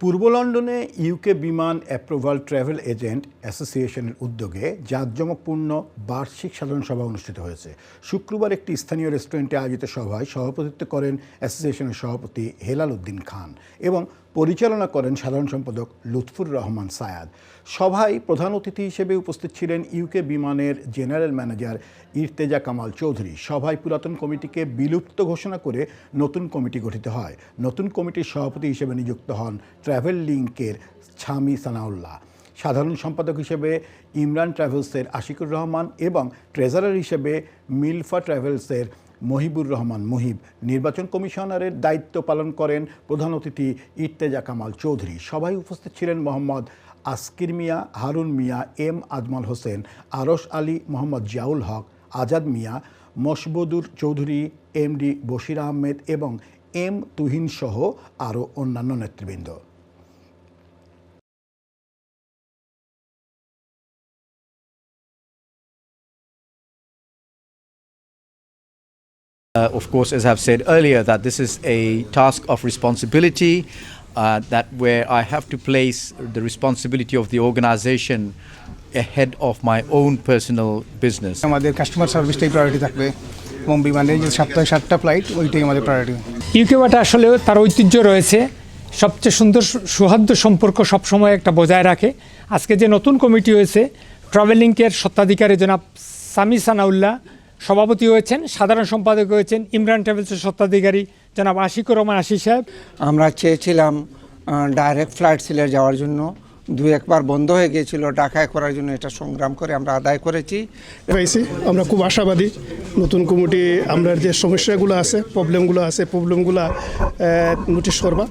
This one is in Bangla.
পূর্ব লন্ডনে ইউকে বিমান অ্যাপ্রুভাল ট্রাভেল এজেন্ট অ্যাসোসিয়েশনের উদ্যোগে জাঁকজমকপূর্ণ বার্ষিক সাধারণ সভা অনুষ্ঠিত হয়েছে। শুক্রবার একটি স্থানীয় রেস্টুরেন্টে আয়োজিত সভায় সভাপতিত্ব করেন অ্যাসোসিয়েশনের সভাপতি হেলাল উদ্দিন খান এবং পরিচালনা করেন সাধারণ সম্পাদক লুৎফুর রহমান সায়াদ। সভায় প্রধান অতিথি হিসেবে উপস্থিত ছিলেন ইউকে বিমানের জেনারেল ম্যানেজার ইরতেজা কামাল চৌধুরী। সভায় পুরাতন কমিটিকে বিলুপ্ত ঘোষণা করে নতুন কমিটি গঠিত হয়। নতুন কমিটির সভাপতি হিসেবে নিযুক্ত হন ট্রাভেল লিঙ্কের ছামি সানাউল্লাহ। সাধারণ সম্পাদক হিসেবে ইমরান ট্রাভেলসের আশিকুর রহমান এবং ট্রেজারার হিসেবে মিলফা ট্রাভেলসের মহিবুর রহমান মুহিব। নির্বাচন কমিশনারের দায়িত্ব পালন করেন প্রধান অতিথি ইর্তেজা কামাল চৌধুরী। সভায় উপস্থিত ছিলেন মোহাম্মদ আসকির মিয়া, হারুন মিয়া, এম আজমল হোসেন আরস আলী, মোহাম্মদ জিয়াউল হক, আজাদ মিয়া, মশবুদুর চৌধুরী এমডি বশির আহমেদ এবং এম তুহিন সহ আরও অন্যান্য নেতৃবৃন্দ। Uh, of course, as I've said earlier, that this is a task of responsibility, uh, that where I have to place the responsibility of the organization ahead of my own personal business. আমাদের কাস্টমার সার্ভিসটাই প্রায়োরিটি থাকবে এবং বিমানের যে সপ্তাহে সাতটা ফ্লাইট ওইটাই আমাদের প্রায়োরিটি ইউকেবাটা আসলে তার ঐতিহ্য রয়েছে সবচেয়ে সুন্দর সৌহার্দ্য সম্পর্ক সবসময় একটা বজায় রাখে আজকে যে নতুন কমিটি হয়েছে ট্রাভেলিংকের সত্ত্বাধিকারী জনাব সামি সানাউল্লাহ সভাপতি হয়েছেন সাধারণ সম্পাদক হয়েছেন ইমরান ট্রাভেলসের সত্ত্বাধিকারী জনাব আশিকুর রহমান আশি সাহেব। আমরা চেয়েছিলাম ডাইরেক্ট ফ্লাইট সিলে যাওয়ার জন্য। দুই একবার বন্ধ হয়ে গিয়েছিল ঢাকায় করার জন্য এটা সংগ্রাম করে আমরা আদায় করেছি। পাইছি আমরা খুব আশাবাদী। নতুন কমিটি আমরা যে সমস্যাগুলো আছে প্রবলেমগুলো আছে প্রবলেমগুলো নোটিশ করবা।